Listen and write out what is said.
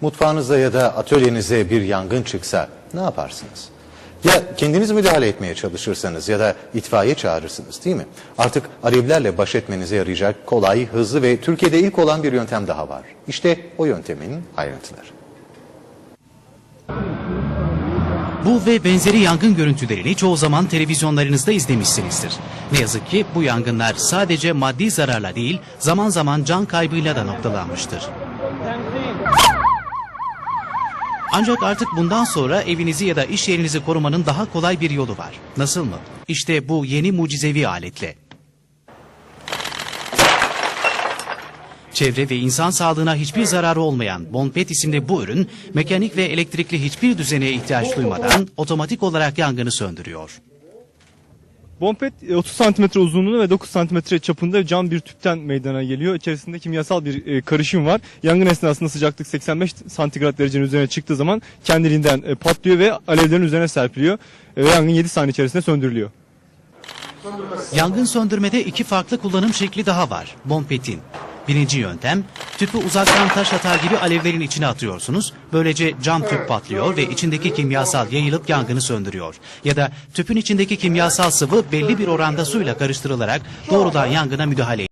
Mutfağınızda ya da atölyenize bir yangın çıksa ne yaparsınız? Ya kendiniz müdahale etmeye çalışırsanız ya da itfaiye çağırırsınız değil mi? Artık alevlerle baş etmenize yarayacak kolay, hızlı ve Türkiye'de ilk olan bir yöntem daha var. İşte o yöntemin ayrıntıları. Bu ve benzeri yangın görüntülerini çoğu zaman televizyonlarınızda izlemişsinizdir. Ne yazık ki bu yangınlar sadece maddi zararla değil, zaman zaman can kaybıyla da noktalanmıştır. Ancak artık bundan sonra evinizi ya da iş yerinizi korumanın daha kolay bir yolu var. Nasıl mı? İşte bu yeni mucizevi aletle. Çevre ve insan sağlığına hiçbir zararı olmayan Bonpet isimli bu ürün mekanik ve elektrikli hiçbir düzeneye ihtiyaç duymadan otomatik olarak yangını söndürüyor. Bompet e, 30 santimetre uzunluğunda ve 9 santimetre çapında cam bir tüpten meydana geliyor. İçerisinde kimyasal bir e, karışım var. Yangın esnasında sıcaklık 85 santigrat derecenin üzerine çıktığı zaman kendiliğinden e, patlıyor ve alevlerin üzerine serpiliyor. E, ve yangın 7 saniye içerisinde söndürülüyor. Yangın söndürmede iki farklı kullanım şekli daha var. Bonpet'in. Birinci yöntem, tüpü uzaktan taş atar gibi alevlerin içine atıyorsunuz. Böylece cam tüp patlıyor ve içindeki kimyasal yayılıp yangını söndürüyor. Ya da tüpün içindeki kimyasal sıvı belli bir oranda suyla karıştırılarak doğrudan yangına müdahale